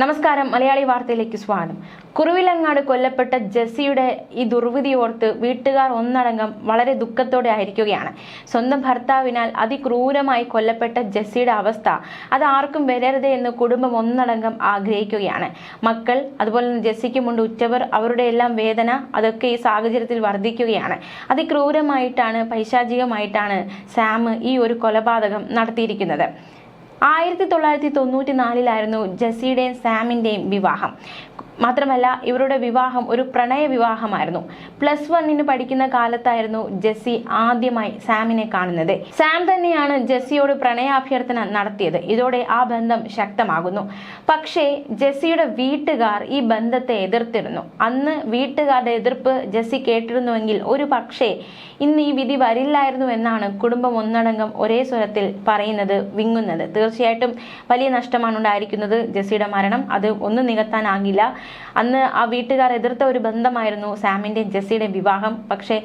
നമസ്കാരം മലയാളി വാർത്തയിലേക്ക് സ്വാഗതം. കുറുവിലങ്ങാട് കൊല്ലപ്പെട്ട ജെസ്സിയുടെ ഈ ദുർവിധി ഓർത്ത് വീട്ടുകാർ ഒന്നടങ്കം വളരെ ദുഃഖത്തോടെ ആയിരിക്കുകയാണ്. സ്വന്തം ഭർത്താവിനാൽ അതിക്രൂരമായി കൊല്ലപ്പെട്ട ജെസ്സിയുടെ അവസ്ഥ അത് ആർക്കും വരരുത് എന്ന് കുടുംബം ഒന്നടങ്കം ആഗ്രഹിക്കുകയാണ്. മക്കൾ അതുപോലെ തന്നെ ജെസ്സിക്ക് മുണ്ട് ഉറ്റവർ അവരുടെ എല്ലാം വേദന അതൊക്കെ ഈ സാഹചര്യത്തിൽ വർദ്ധിക്കുകയാണ്. അതിക്രൂരമായിട്ടാണ് പൈശാചികമായിട്ടാണ് സാം ഈ ഒരു കൊലപാതകം നടത്തിയിരിക്കുന്നത്. ആയിരത്തി തൊള്ളായിരത്തി തൊണ്ണൂറ്റി നാലിലായിരുന്നു ജെസ്സിയുടെയും സാമിന്റെയും വിവാഹം. മാത്രമല്ല ഇവരുടെ വിവാഹം ഒരു പ്രണയ വിവാഹമായിരുന്നു. പ്ലസ് വണ്ണിന് പഠിക്കുന്ന കാലത്തായിരുന്നു ജെസ്സി ആദ്യമായി സാമിനെ കാണുന്നത്. സാം തന്നെയാണ് ജെസ്സിയോട് പ്രണയാഭ്യർത്ഥന നടത്തിയത്. ഇതോടെ ആ ബന്ധം ശക്തമാകുന്നു. പക്ഷേ ജെസ്സിയുടെ വീട്ടുകാർ ഈ ബന്ധത്തെ എതിർത്തിരുന്നു. അന്ന് വീട്ടുകാരുടെ എതിർപ്പ് ജെസ്സി കേട്ടിരുന്നുവെങ്കിൽ ഒരു പക്ഷേ ഇന്ന് ഈ വിധി വരില്ലായിരുന്നു എന്നാണ് കുടുംബം ഒന്നടങ്കം ഒരേ സ്വരത്തിൽ പറയുന്നത് വിങ്ങുന്നത്. തീർച്ചയായിട്ടും വലിയ നഷ്ടമാണ് ഉണ്ടായിരിക്കുന്നത് ജെസ്സിയുടെ മരണം. അത് ഒന്നും നികത്താനാകില്ല. അന്ന് ആ വീട്ടുകാർ എതിർത്ത ഒരു ബന്ധമായിരുന്നു സാമിന്റെയും ജെസ്സിയുടെയും വിവാഹം. പക്ഷേ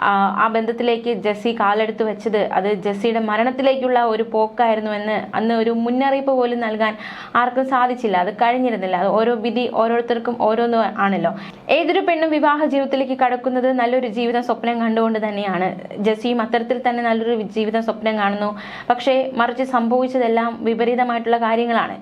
ആ, ബന്ധത്തിലേക്ക് ജെസ്സി കാലെടുത്ത് വെച്ചത് അത് ജെസ്സിയുടെ മരണത്തിലേക്കുള്ള ഒരു പോക്കായിരുന്നു എന്ന് അന്ന് ഒരു മുന്നറിയിപ്പ് പോലും നൽകാൻ ആർക്കും സാധിച്ചില്ല. അത് കഴിഞ്ഞിരുന്നില്ല. അത് ഓരോ വിധി ഓരോരുത്തർക്കും ഓരോന്ന് ആണല്ലോ. ഏതൊരു പെണ്ണും വിവാഹ ജീവിതത്തിലേക്ക് കടക്കുന്നത് നല്ലൊരു ജീവിത സ്വപ്നം കണ്ടുകൊണ്ട് തന്നെയാണ്. ജെസ്സിയും അത്തരത്തിൽ തന്നെ നല്ലൊരു ജീവിത സ്വപ്നം കാണുന്നു. പക്ഷേ മറിച്ച് സംഭവിച്ചതെല്ലാം വിപരീതമായിട്ടുള്ള കാര്യങ്ങളാണ്.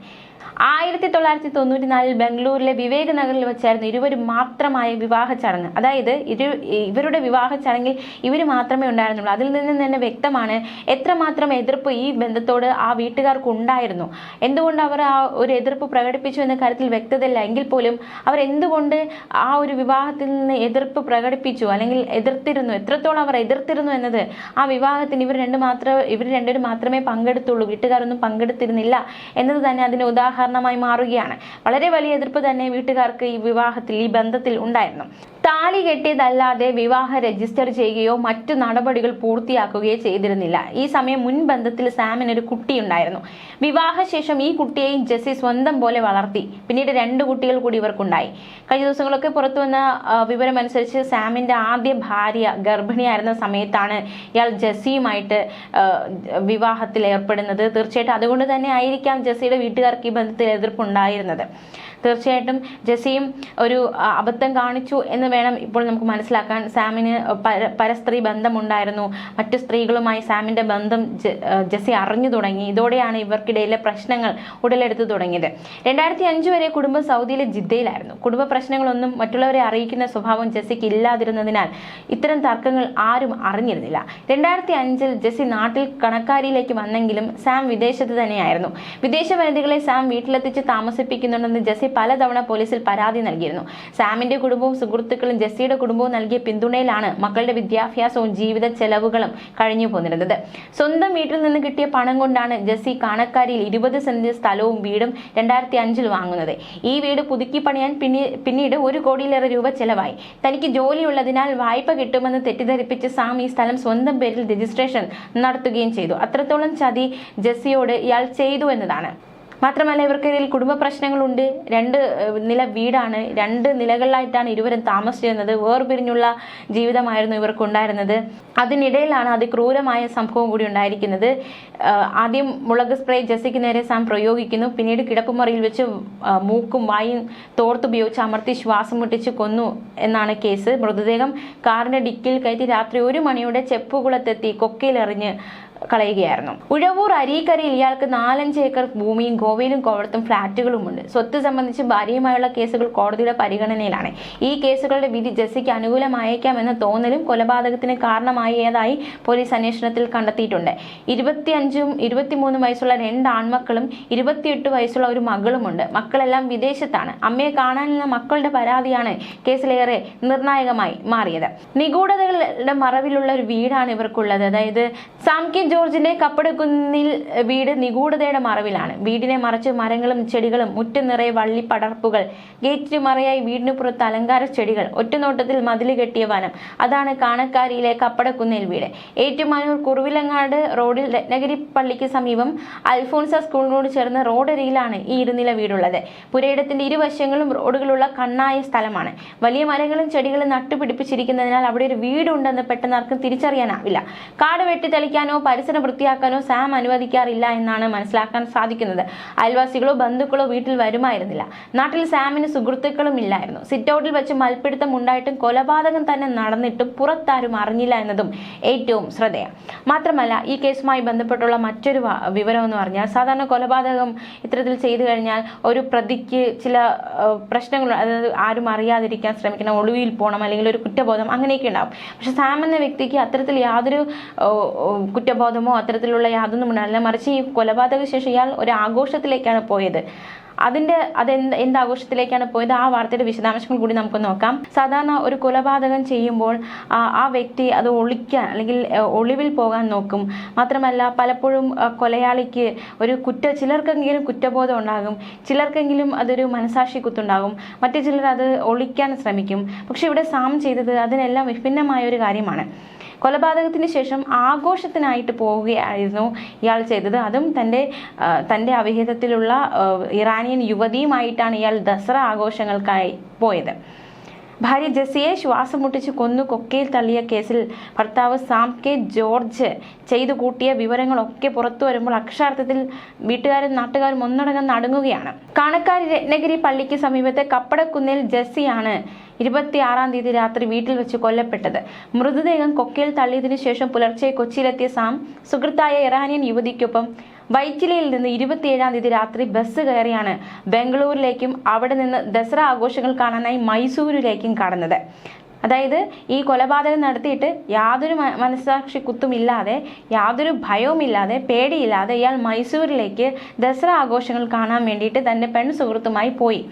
ആയിരത്തി തൊള്ളായിരത്തി തൊണ്ണൂറ്റി നാലിൽ ബംഗളൂരിലെ വിവേക് നഗറിൽ വെച്ചായിരുന്നു ഇരുവരും മാത്രമായ വിവാഹ ചടങ്ങ്. അതായത് ഇരു ഇവരുടെ വിവാഹ ചടങ്ങിൽ ഇവർ മാത്രമേ ഉണ്ടായിരുന്നുള്ളൂ. അതിൽ നിന്ന് തന്നെ വ്യക്തമാണ് എത്രമാത്രം എതിർപ്പ് ഈ ബന്ധത്തോട് ആ വീട്ടുകാർക്ക് ഉണ്ടായിരുന്നു എന്തുകൊണ്ട് അവർ ആ ഒരു എതിർപ്പ് പ്രകടിപ്പിച്ചു എന്ന കാര്യത്തിൽ വ്യക്തതയില്ല. എങ്കിൽ പോലും അവർ എന്തുകൊണ്ട് ആ ഒരു വിവാഹത്തിൽ നിന്ന് എതിർപ്പ് പ്രകടിപ്പിച്ചു? അല്ലെങ്കിൽ എതിർത്തിരുന്നു? എത്രത്തോളം അവർ എതിർത്തിരുന്നു എന്നത് ആ വിവാഹത്തിന് ഇവർ രണ്ട് മാത്രം ഇവർ രണ്ടുപേരും മാത്രമേ പങ്കെടുത്തുള്ളൂ. വീട്ടുകാരൊന്നും പങ്കെടുത്തിരുന്നില്ല എന്നത് തന്നെ അതിന് ഉദാഹരണമായി മാറുകയാണ്. വളരെ വലിയ എതിർപ്പ് തന്നെ വീട്ടുകാർക്ക് ഈ വിവാഹത്തിൽ ഈ ബന്ധത്തിൽ ഉണ്ടായിരുന്നു. താലി കെട്ടിയതല്ലാതെ വിവാഹ രജിസ്റ്റർ ചെയ്യുകയോ മറ്റു നടപടികൾ പൂർത്തിയാക്കുകയോ ചെയ്തിരുന്നില്ല. ഈ സമയം മുൻ ബന്ധത്തിൽ സാമിന് ഒരു കുട്ടിയുണ്ടായിരുന്നു. വിവാഹശേഷം ഈ കുട്ടിയെയും ജെസ്സി സ്വന്തം പോലെ വളർത്തി. പിന്നീട് രണ്ട് കുട്ടികൾ കൂടി ഇവർക്കുണ്ടായി. കഴിഞ്ഞ ദിവസങ്ങളൊക്കെ പുറത്തു വന്ന വിവരമനുസരിച്ച് സാമിന്റെ ആദ്യ ഭാര്യ ഗർഭിണിയായിരുന്ന സമയത്താണ് ഇയാൾ ജെസ്സിയുമായിട്ട് വിവാഹത്തിൽ ഏർപ്പെടുന്നത്. തീർച്ചയായിട്ടും അതുകൊണ്ട് തന്നെ ആയിരിക്കാം ജെസ്സിയുടെ വീട്ടുകാർക്ക് ഈ ബന്ധത്തിൽ എതിർപ്പുണ്ടായിരുന്നത്. തീർച്ചയായിട്ടും ജെസ്സിയും ഒരു അബദ്ധം കാണിച്ചു എന്ന് വേണം ഇപ്പോൾ നമുക്ക് മനസ്സിലാക്കാൻ. സാമിന് പര പരസ്ത്രീ ബന്ധമുണ്ടായിരുന്നു. മറ്റു സ്ത്രീകളുമായി സാമിന്റെ ബന്ധം ജെസി അറിഞ്ഞു തുടങ്ങി. ഇതോടെയാണ് ഇവർക്കിടയിലെ പ്രശ്നങ്ങൾ ഉടലെടുത്തു തുടങ്ങിയത്. രണ്ടായിരത്തി അഞ്ച് വരെ കുടുംബം സൗദിയിലെ ജിദ്ദയിലായിരുന്നു. കുടുംബ പ്രശ്നങ്ങളൊന്നും മറ്റുള്ളവരെ അറിയിക്കുന്ന സ്വഭാവം ജെസ്സിക്ക് ഇല്ലാതിരുന്നതിനാൽ ഇത്തരം തർക്കങ്ങൾ ആരും അറിഞ്ഞിരുന്നില്ല. രണ്ടായിരത്തി അഞ്ചിൽ ജെസ്സി നാട്ടിൽ കണക്കാരിയിലേക്ക് വന്നെങ്കിലും സാം വിദേശത്ത് തന്നെയായിരുന്നു. വിദേശ വനിതകളെ സാം വീട്ടിലെത്തിച്ച് താമസിപ്പിക്കുന്നുണ്ടെന്ന് ജെസ്സി പലതവണ പോലീസിൽ പരാതി നൽകിയിരുന്നു. സാമിന്റെ കുടുംബവും സുഹൃത്തുക്കളും ജെസ്സിയുടെ കുടുംബവും നൽകിയ പിന്തുണയിലാണ് മക്കളുടെ വിദ്യാഭ്യാസവും ജീവിത ചെലവുകളും കഴിഞ്ഞു പോന്നിരുന്നത്. സ്വന്തം വീട്ടിൽ നിന്ന് കിട്ടിയ പണം കൊണ്ടാണ് ജെസ്സി കാണക്കാരിയിൽ ഇരുപത് സെന്റ് സ്ഥലവും വീടും രണ്ടായിരത്തി അഞ്ചിൽ വാങ്ങുന്നത്. ഈ വീട് പുതുക്കി പണിയാൻ പിന്നീട് ഒരു കോടിയിലേറെ രൂപ ചെലവായി. തനിക്ക് ജോലിയുള്ളതിനാൽ വായ്പ കിട്ടുമെന്ന് തെറ്റിദ്ധരിപ്പിച്ച് സാം ഈ സ്ഥലം സ്വന്തം പേരിൽ രജിസ്ട്രേഷൻ നടത്തുകയും ചെയ്തു. അത്രത്തോളം ചതി ജെസ്സിയോട് ഇയാൾ ചെയ്തു എന്നതാണ്. മാത്രമല്ല ഇവർക്കിടയിൽ കുടുംബ പ്രശ്നങ്ങളുണ്ട്. രണ്ട് നില വീടാണ്. രണ്ട് നിലകളിലായിട്ടാണ് ഇരുവരും താമസിച്ചിരുന്നത്. വേർപിരിഞ്ഞുള്ള ജീവിതമായിരുന്നു ഇവർക്കുണ്ടായിരുന്നത്. അതിനിടയിലാണ് അതിക്രൂരമായ സംഭവം കൂടി ഉണ്ടായിരിക്കുന്നത്. ആദ്യം മുളക് സ്പ്രേ ജസിക്ക് നേരെ സാം പ്രയോഗിക്കുന്നു. പിന്നീട് കിടപ്പുമുറിയിൽ വെച്ച് മൂക്കും വായും തോർത്തുപയോഗിച്ച് അമർത്തി ശ്വാസം മുട്ടിച്ച് കൊന്നു എന്നാണ് കേസ്. മൃതദേഹം കാറിന്റെ ഡിക്കിൽ കയറ്റി രാത്രി ഒരു മണിയുടെ ചെപ്പുകുളത്തെത്തി കൊക്കയിലെറിഞ്ഞ് കളയുകയായിരുന്നു. ഉഴവൂർ അരീക്കരയിൽ ഇയാൾക്ക് നാലഞ്ച് ഏക്കർ ഭൂമിയും ഗോവയിലും കോവളത്തും ഫ്ളാറ്റുകളുമുണ്ട് സ്വത്ത് സംബന്ധിച്ച് ഭാര്യയുമായുള്ള കേസുകൾ കോടതിയുടെ പരിഗണനയിലാണ്. ഈ കേസുകളുടെ വിധി ജസ്സിക്ക് അനുകൂലമായേക്കാമെന്ന തോന്നലും കൊലപാതകത്തിന് കാരണമായതായി പോലീസ് അന്വേഷണത്തിൽ കണ്ടെത്തിയിട്ടുണ്ട്. ഇരുപത്തിയഞ്ചും ഇരുപത്തിമൂന്നും വയസ്സുള്ള രണ്ട് ആൺമക്കളും ഇരുപത്തിയെട്ട് വയസ്സുള്ള ഒരു മകളുമുണ്ട്. മക്കളെല്ലാം വിദേശത്താണ്. അമ്മയെ കാണാനുള്ള മക്കളുടെ പരാതിയാണ് കേസിലേറെ നിർണായകമായി മാറിയത്. നിഗൂഢതകളുടെ മറവിലുള്ള ഒരു വീടാണ് ഇവർക്കുള്ളത്. അതായത് സാം കെ ജോർജിന്റെ കപ്പടക്കുന്നിൽ വീട് നിഗൂഢതയുടെ മറവിലാണ്. വീടിനെ മറച്ച് മരങ്ങളും ചെടികളും മുറ്റം നിറയെ വള്ളിപ്പടർപ്പുകൾ ഗേറ്റിന് മറയായി വീടിന് പുറത്ത് അലങ്കാര ചെടികൾ ഒറ്റനോട്ടത്തിൽ മതിൽ കെട്ടിയ വനം. അതാണ് കാണക്കാരിയിലെ കപ്പടക്കുന്നിൽ വീട്. ഏറ്റുമാനൂർ കുറുവിലങ്ങാട് റോഡിൽ രത്നഗിരി പള്ളിക്ക് സമീപം അൽഫോൺസ സ്കൂളിനോട് ചേർന്ന് റോഡരിയിലാണ് ഈ ഇരുനില വീടുള്ളത്. പുരയിടത്തിന്റെ ഇരുവശങ്ങളും റോഡുകളുള്ള കണ്ണായ സ്ഥലമാണ്. വലിയ മരങ്ങളും ചെടികളും നട്ടുപിടിപ്പിച്ചിരിക്കുന്നതിനാൽ അവിടെ ഒരു വീടുണ്ടെന്ന് പെട്ടെന്ന് ആർക്കും തിരിച്ചറിയാനാവില്ല. കാട് വെട്ടി തെളിക്കാനോ പരിസ്ഥിതി പരിസരം വൃത്തിയാക്കാനോ സാം അനുവദിക്കാറില്ല എന്നാണ് മനസ്സിലാക്കാൻ സാധിക്കുന്നത്. അയൽവാസികളോ ബന്ധുക്കളോ വീട്ടിൽ വരുമായിരുന്നില്ല. നാട്ടിൽ സാമിന് സുഹൃത്തുക്കളും ഇല്ലായിരുന്നു. സിറ്റൗട്ടിൽ വെച്ച് മൽപ്പിടുത്തം ഉണ്ടായിട്ടും കൊലപാതകം തന്നെ നടന്നിട്ടും പുറത്താരും അറിഞ്ഞില്ല എന്നതും ഏറ്റവും ശ്രദ്ധേയം. മാത്രമല്ല ഈ കേസുമായി ബന്ധപ്പെട്ടുള്ള മറ്റൊരു വിവരം എന്ന് പറഞ്ഞാൽ സാധാരണ കൊലപാതകം ഇത്തരത്തിൽ ചെയ്തു കഴിഞ്ഞാൽ ഒരു പ്രതിക്ക് ചില പ്രശ്നങ്ങൾ അതായത് ആരും അറിയാതിരിക്കാൻ ശ്രമിക്കണം ഒളിവിൽ പോകണം അല്ലെങ്കിൽ ഒരു കുറ്റബോധം അങ്ങനെയൊക്കെ ഉണ്ടാവും. പക്ഷെ സാം എന്ന വ്യക്തിക്ക് അത്തരത്തിൽ യാതൊരു ഓ, കുറ്റബോധമോ അത്തരത്തിലുള്ള യാതൊന്നും ഉണ്ടായില്ല മറിച്ച് ഈ കൊലപാതക ശേഷം ഇയാൾ ഒരു ആഘോഷത്തിലേക്കാണ് പോയത്. അതിന്റെ അതെന്ത് എന്ത് ആഘോഷത്തിലേക്കാണ് പോയത്? ആ വാർത്തയുടെ വിശദാംശങ്ങൾ കൂടി നമുക്ക് നോക്കാം. സാധാരണ ഒരു കൊലപാതകം ചെയ്യുമ്പോൾ ആ വ്യക്തി അത് ഒളിക്കാൻ അല്ലെങ്കിൽ ഒളിവിൽ പോകാൻ നോക്കും. മാത്രമല്ല പലപ്പോഴും കൊലയാളിക്ക് ഒരു കുറ്റ ചിലർക്കെങ്കിലും കുറ്റബോധം ഉണ്ടാകും. ചിലർക്കെങ്കിലും അതൊരു മനസാക്ഷി കുത്തുണ്ടാകും. മറ്റു ചിലർ അത് ഒളിക്കാൻ ശ്രമിക്കും. പക്ഷെ ഇവിടെ സാം ചെയ്തത് അതിനെല്ലാം വിഭിന്നമായ ഒരു കാര്യമാണ്. കൊലപാതകത്തിന് ശേഷം ആഘോഷത്തിനായിട്ട് പോവുകയായിരുന്നു ഇയാൾ ചെയ്തത്. അതും തന്റെ തന്റെ അവിഹിതത്തിലുള്ള ഇറാനിയൻ യുവതിയുമായിട്ടാണ് ഇയാൾ ദസറ ആഘോഷങ്ങൾക്കായി പോയത്. ഭാര്യ ജെസിയെ ശ്വാസം മുട്ടിച്ച് കൊന്നു കൊക്കയിൽ തള്ളിയ കേസിൽ ഭർത്താവ് സാം കെ ജോർജ് ചെയ്തു കൂട്ടിയ വിവരങ്ങളൊക്കെ പുറത്തു വരുമ്പോൾ അക്ഷരാർത്ഥത്തിൽ വീട്ടുകാരും നാട്ടുകാരും ഒന്നടങ്കം നടുങ്ങുകയാണ്. കാണക്കാരി രത്നഗിരി പള്ളിക്ക് സമീപത്തെ കപ്പടക്കുന്നിൽ ജെസ്സിയാണ് ഇരുപത്തിയാറാം തീയതി രാത്രി വീട്ടിൽ വെച്ച് കൊല്ലപ്പെട്ടത്. മൃതദേഹം കൊക്കയിൽ തള്ളിയതിനു ശേഷം പുലർച്ചെ കൊച്ചിയിലെത്തിയ സാം സുഹൃത്തായ ഇറാനിയൻ യുവതിക്കൊപ്പം വൈറ്റിലയിൽ നിന്ന് ഇരുപത്തിയേഴാം തീയതി രാത്രി ബസ് കയറിയാണ് ബംഗളൂരിലേക്കും അവിടെ നിന്ന് ദസറ ആഘോഷങ്ങൾ കാണാനായി മൈസൂരിലേക്കും കടന്നത്. അതായത് ഈ കൊലപാതകം നടത്തിയിട്ട് യാതൊരു മനസാക്ഷി കുത്തുമില്ലാതെ യാതൊരു ഭയവുമില്ലാതെ പേടിയില്ലാതെ ഇയാൾ മൈസൂരിലേക്ക് ദസറ ആഘോഷങ്ങൾ കാണാൻ വേണ്ടിയിട്ട് തന്റെ പെൺ സുഹൃത്തുമായി പോയി.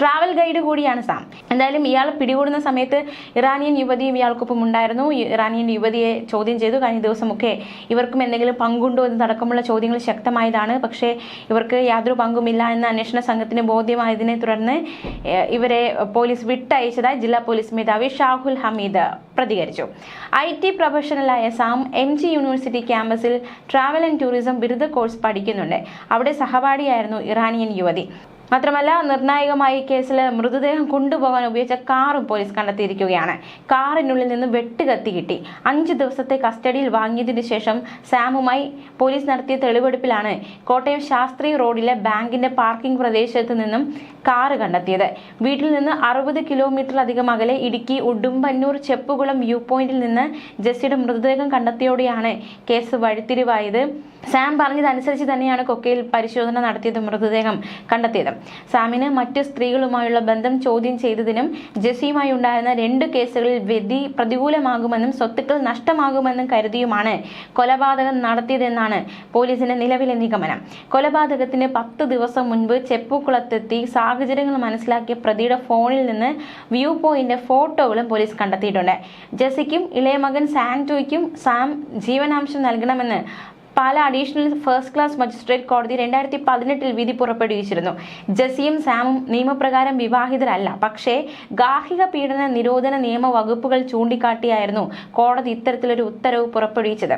ട്രാവൽ ഗൈഡ് കൂടിയാണ് സാം. എന്തായാലും ഇയാൾ പിടികൂടുന്ന സമയത്ത് ഇറാനിയൻ യുവതിയും ഇയാൾക്കൊപ്പം ഉണ്ടായിരുന്നു. ഇറാനിയൻ യുവതിയെ ചോദ്യം ചെയ്തു. കഴിഞ്ഞ ദിവസമൊക്കെ ഇവർക്കും എന്തെങ്കിലും പങ്കുണ്ടോ എന്ന് എന്നതടക്കമുള്ള ചോദ്യങ്ങൾ ശക്തമായതാണ്. പക്ഷേ ഇവർക്ക് യാതൊരു പങ്കുമില്ല എന്ന അന്വേഷണ സംഘത്തിന് ബോധ്യമായതിനെ തുടർന്ന് ഇവരെ പോലീസ് വിട്ടയച്ചതായി ജില്ലാ പോലീസ് മേധാവി ഷാഹുൽ ഹമീദ് പ്രതികരിച്ചു. ഐ ടി പ്രൊഫഷണലായ സാം എം ജി യൂണിവേഴ്സിറ്റി ക്യാമ്പസിൽ ട്രാവൽ ആൻഡ് ടൂറിസം ബിരുദ കോഴ്സ് പഠിക്കുന്നുണ്ട്. അവിടെ സഹപാഠിയായിരുന്നു ഇറാനിയൻ യുവതി. മാത്രമല്ല നിർണായകമായി കേസിൽ മൃതദേഹം കൊണ്ടുപോകാൻ ഉപയോഗിച്ച കാറും പോലീസ് കണ്ടെത്തിയിരിക്കുകയാണ്. കാറിനുള്ളിൽ നിന്ന് വെട്ടുകത്തി കിട്ടി. അഞ്ച് ദിവസത്തെ കസ്റ്റഡിയിൽ വാങ്ങിയതിനു ശേഷം സാമുമായി പോലീസ് നടത്തിയ തെളിവെടുപ്പിലാണ് കോട്ടയം ശാസ്ത്രി റോഡിലെ ബാങ്കിന്റെ പാർക്കിംഗ് പ്രദേശത്ത് നിന്നും കാറ് കണ്ടെത്തിയത്. വീട്ടിൽ നിന്ന് അറുപത് കിലോമീറ്ററിലധികം അകലെ ഇടുക്കി ഉടുമ്പന്നൂർ ചെപ്പുകുളം വ്യൂ പോയിന്റിൽ നിന്ന് ജസ്സിയുടെ മൃതദേഹം കണ്ടെത്തിയോടെയാണ് കേസ് വഴിത്തിരിവായത്. സാം പറഞ്ഞതനുസരിച്ച് തന്നെയാണ് കൊക്കയിൽ പരിശോധന നടത്തിയത് മൃതദേഹം കണ്ടെത്തിയത്. സാമിന് മറ്റ് സ്ത്രീകളുമായുള്ള ബന്ധം ചോദ്യം ചെയ്തതിനും ജസിയുമായി ഉണ്ടായിരുന്ന രണ്ട് കേസുകളിൽ വിധി പ്രതികൂലമാകുമെന്നും സ്വത്തുക്കൾ നഷ്ടമാകുമെന്നും കരുതിയുമാണ് കൊലപാതകം നടത്തിയതെന്നാണ് പോലീസിന്റെ നിലവിലെ നിഗമനം. കൊലപാതകത്തിന് പത്ത് ദിവസം മുൻപ് ചെപ്പുകുളത്തെത്തി സാഹചര്യങ്ങൾ മനസ്സിലാക്കിയ പ്രതിയുടെ ഫോണിൽ നിന്ന് വ്യൂ പോയിന്റ് ഫോട്ടോകളും പോലീസ് കണ്ടെത്തിയിട്ടുണ്ട്. ജെസ്സിക്കും ഇളയമകൻ സാന്റോയ്ക്കും സാം ജീവനാംശം നൽകണമെന്ന് Pala additional first class magistrate കോടതി രണ്ടായിരത്തി പതിനെട്ടിൽ വിധി പുറപ്പെടുവിച്ചിരുന്നു. ജസിയും സാമും നിയമപ്രകാരം വിവാഹിതരല്ല. പക്ഷേ ഗാർഹിക പീഡന നിരോധന നിയമ വകുപ്പുകൾ ചൂണ്ടിക്കാട്ടിയായിരുന്നു കോടതി ഇത്തരത്തിലൊരു ഉത്തരവ് പുറപ്പെടുവിച്ചത്.